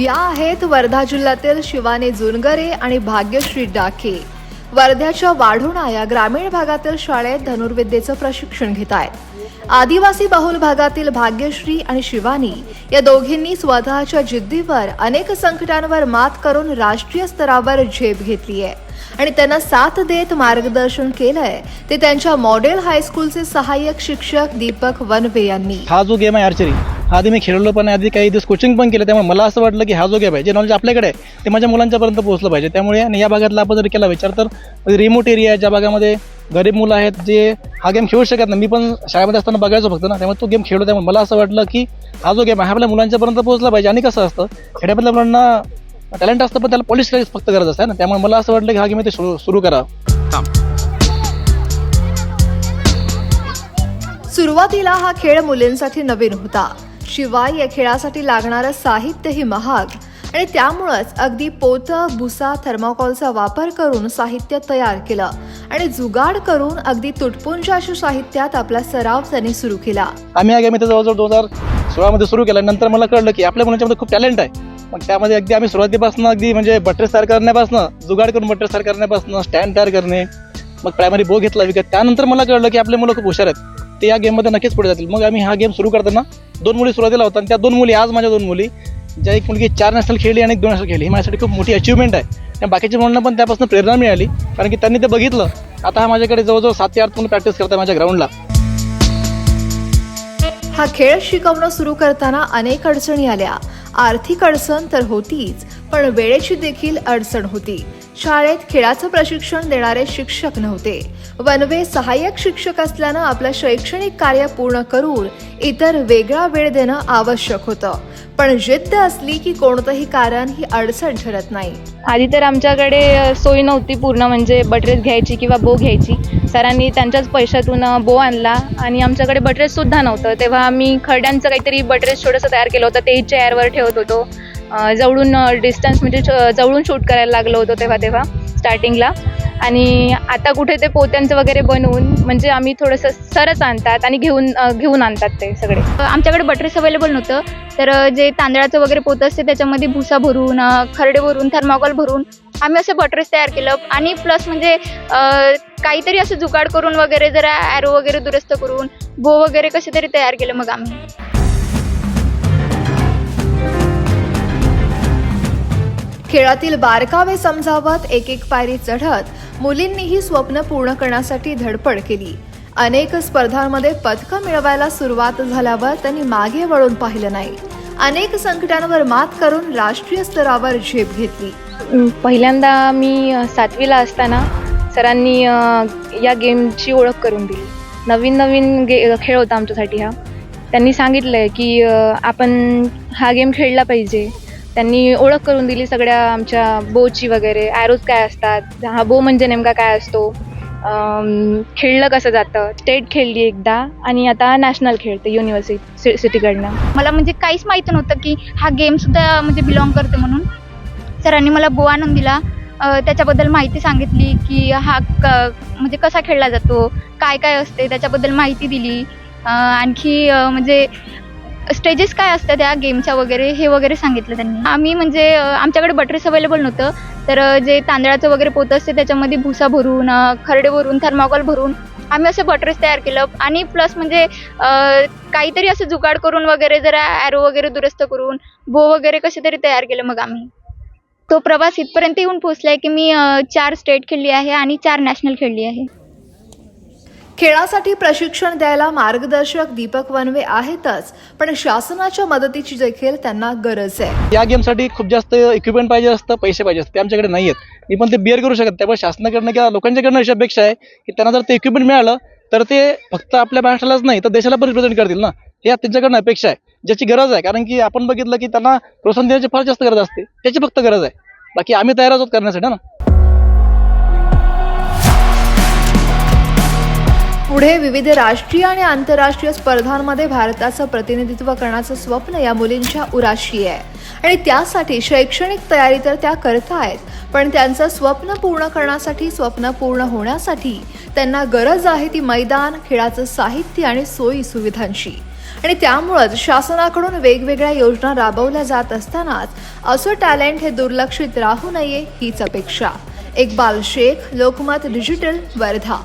या आहेत वर्धा जिल्ह्यातील शिवानी जुनगरे आणि भाग्यश्री डाके. वर्ध्याच्या वाढोणा या ग्रामीण भागातील शाळेत धनुर्विद्येचं प्रशिक्षण घेत आहेत. आदिवासी बहुल भागातील भाग्यश्री आणि शिवानी या दोघींनी स्वतःच्या जिद्दीवर अनेक संकटांवर मात करून राष्ट्रीय स्तरावर झेप घेतली आहे. आणि त्यांना साथ देत मार्गदर्शन केलंय. ते त्यांच्या मॉडेल हायस्कूलचे सहाय्यक शिक्षक दीपक वनवे यांनी. हा जो गेम आहे आर्चरी हा आधी मी खेळलो पण आधी काही दिवस कोचिंग पण केलं त्यामुळे मला असं वाटलं की हा जो गेम आहे जे नॉलेज आपल्याकडे आहे ते माझ्या मुलांच्यापर्यंत पोहोचलं पाहिजे. त्यामुळे आणि या भागातला आपण जर केला विचार तर रिमोट एरिया आहे ज्या भागामध्ये गरीब मुलं आहेत जे हा गेम खेळू शकत नाही. मी पण शाळेमध्ये असताना बघायचो फक्त ना त्यामुळे तो गेम खेळलो त्यामुळे मला असं वाटलं की हा जो गेम आहे आपल्या मुलांच्यापर्यंत पोहोचला पाहिजे. आणि कसं असतं खेड्यामधल्या मुलांना टॅलेंट असतं पण त्याला पॉलिश करायची फक्त गरज असते ना. त्यामुळे मला असं वाटलं की हा गेम ते सुरू सुरू करा. सुरुवातीला हा खेळ मुलींसाठी नवीन होता. शिवाय या खेळासाठी लागणारं साहित्यही महाग. आणि त्यामुळंच अगदी पोतं भुसा थर्माकॉलचा वापर करून साहित्य तयार केलं. आणि जुगाड करून अगदी तुटपुंज अशा साहित्यात आपला सराव त्यांनी सुरू केला. आम्ही गेम जवळजवळ दोन हजार सोळामध्ये सुरू केला. नंतर मला कळलं की आपल्या मुलांच्यामध्ये खूप टॅलेंट आहे. मग त्यामध्ये अगदी आम्ही सुरुवातीपासून अगदी म्हणजे बट्रेस तयार करण्यापासून जुगाड करून बट्रेस तयार करण्यापासून स्टँड तयार करणे मग प्रायमरी बो घेतला विकत. त्यानंतर मला कळलं की आपले मुलं खूप हुशार आहेत. ते या गेममध्ये नक्कीच पुढे जातील. मग आम्ही हा गेम सुरू करताना दोन मुली सुरुवातीला होता आणि त्या दोन मुली आज माझ्या दोन मुली ज्या एक मुलगी चार नॅशनल खेळली आणि एक दोन नॅशनल खेळली. ही माझ्यासाठी खूप मोठी अचिव्हमेंट आहे. त्या बाकीच्या मुलांना पण त्यापासून प्रेरणा मिळाली. कारण की त्यांनी ते बघितलं. आता हा माझ्याकडे जवळजवळ सात ते आठ मुलं प्रॅक्टिस करतात माझ्या ग्राउंडला हा खेळ शिकवणं सुरू करताना अनेक अडचणी आल्या. आर्थिक अडचण तर होतीच पण वेळेची देखील अडचण होती. शाळेत खेळाचं प्रशिक्षण देणारे शिक्षक नव्हते. वनवे सहाय्यक शिक्षक असल्यानं आपलं शैक्षणिक कार्य पूर्ण करून इतर वेगळा वेळ देणं आवश्यक होतं. पण जिद्द असली की कोणतंही कारण ही अडचण ठरत नाही. आधी तर आमच्याकडे सोय नव्हती पूर्ण म्हणजे बटरेस घ्यायची किंवा बो घ्यायची. सरांनी त्यांच्याच पैशातून बो आणला आणि आमच्याकडे बटरेससुद्धा नव्हतं. तेव्हा आम्ही खड्यांचं काहीतरी बटरेस छोटंसं तयार केलं होतं तेही चेअरवर ठेवत होतो. जवळून डिस्टन्स म्हणजे जवळून शूट करायला लागलो होतो तेव्हा तेव्हा स्टार्टिंगला आणि आता कुठे ते पोत्यांचं वगैरे बनवून म्हणजे आम्ही थोडंसं सरच आणतात आणि घेऊन घेऊन आणतात ते सगळे. आमच्याकडे बटरेस अवेलेबल नव्हतं. तर जे तांदळाचं वगैरे पोतं असते त्याच्यामध्ये भुसा भरून खरडे भरून थर्माकॉल भरून आम्ही असं बटरेस तयार केलं. आणि प्लस म्हणजे काहीतरी असं जुगाड करून वगैरे जरा ॲरो वगैरे दुरुस्त करून बो वगैरे कसे तरी तयार केलं मग आम्ही. खेळातील बारकावे समजावत एक एक पायरी चढत मुलींनीही स्वप्न पूर्ण करण्यासाठी धडपड केली. अनेक स्पर्धांमध्ये पदकं मिळवायला सुरुवात झाल्यावर त्यांनी मागे वळून पाहिलं नाही. अनेक संकटांवर मात करून राष्ट्रीय स्तरावर झेप घेतली. पहिल्यांदा मी सातवीला असताना सरांनी या गेमची ओळख करून दिली. नवीन नवीन गे खेळ होता आमच्यासाठी हा. त्यांनी सांगितलं आहे की आपण हा गेम खेळला पाहिजे. त्यांनी ओळख करून दिली सगळ्या आमच्या बोची वगैरे. ॲरोज काय असतात? हा बो म्हणजे नेमका काय असतो? खेळलं कसं जातं? स्टेट खेळली एकदा आणि आता नॅशनल खेळते युनिव्हर्सिटी सिटीकडनं मला म्हणजे काहीच माहिती नव्हतं की हा गेमसुद्धा म्हणजे बिलॉंग करते म्हणून. सरांनी मला बो आणून दिला. त्याच्याबद्दल माहिती सांगितली की हा क म्हणजे कसा खेळला जातो? काय काय असते? त्याच्याबद्दल माहिती दिली. आणखी म्हणजे स्टेजेस काय असतात त्या गेमच्या वगैरे हे वगैरे सांगितलं त्यांनी. आम्ही म्हणजे आमच्याकडे बटरेस अवेलेबल नव्हतं. तर जे तांदळाचं वगैरे पोतं असते त्याच्यामध्ये भुसा भरून खरडे भरून थर्माकॉल भरून आम्ही असं बटरेस तयार केलं. आणि प्लस म्हणजे काहीतरी असं जुगाड करून वगैरे जरा ॲरो वगैरे दुरुस्त करून बो वगैरे कसे तरी तयार केलं मग आम्ही. तो प्रवास इथपर्यंत येऊन पोहोचलाय की मी चार स्टेट खेळली आहे आणि चार नॅशनल खेळली आहे. खेळासाठी प्रशिक्षण द्यायला मार्गदर्शक दीपक वनवे आहेतच पण शासनाच्या मदतीची देखील त्यांना गरज आहे. या गेमसाठी खूप जास्त इक्विपमेंट पाहिजे असतं पैसे पाहिजे असतं ते आमच्याकडे नाही आहेत मी पण ते बिअर करू शकत त्यामुळे शासनाकडनं किंवा लोकांच्याकडनं अशी अपेक्षा आहे की त्यांना जर ते इक्विपमेंट मिळालं तर ते फक्त आपल्या महाराष्ट्रालाच नाही तर देशाला पण रिप्रेझेंट करतील ना? हे त्यांच्याकडनं अपेक्षा आहे ज्याची गरज आहे. कारण की आपण बघितलं की त्यांना प्रोत्साहन देण्याची फार जास्त गरज असते त्याची फक्त गरज आहे. बाकी आम्ही तयार आहोत करण्यासाठी ना? पुढे विविध राष्ट्रीय आणि आंतरराष्ट्रीय स्पर्धांमध्ये भारताचं प्रतिनिधित्व करण्याचं स्वप्न या मुलींच्या उराशी आहे. आणि त्यासाठी शैक्षणिक तयारी तर त्या करतायत पण त्यांचं स्वप्न पूर्ण करण्यासाठी स्वप्न पूर्ण होण्यासाठी त्यांना गरज आहे ती मैदान खेळाचं साहित्य आणि सोयी सुविधांची. आणि त्यामुळंच शासनाकडून वेगवेगळ्या योजना राबवल्या जात असतानाच असं टॅलेंट हे दुर्लक्षित राहू नये हीच अपेक्षा. इक्बाल शेख लोकमत डिजिटल वर्धा.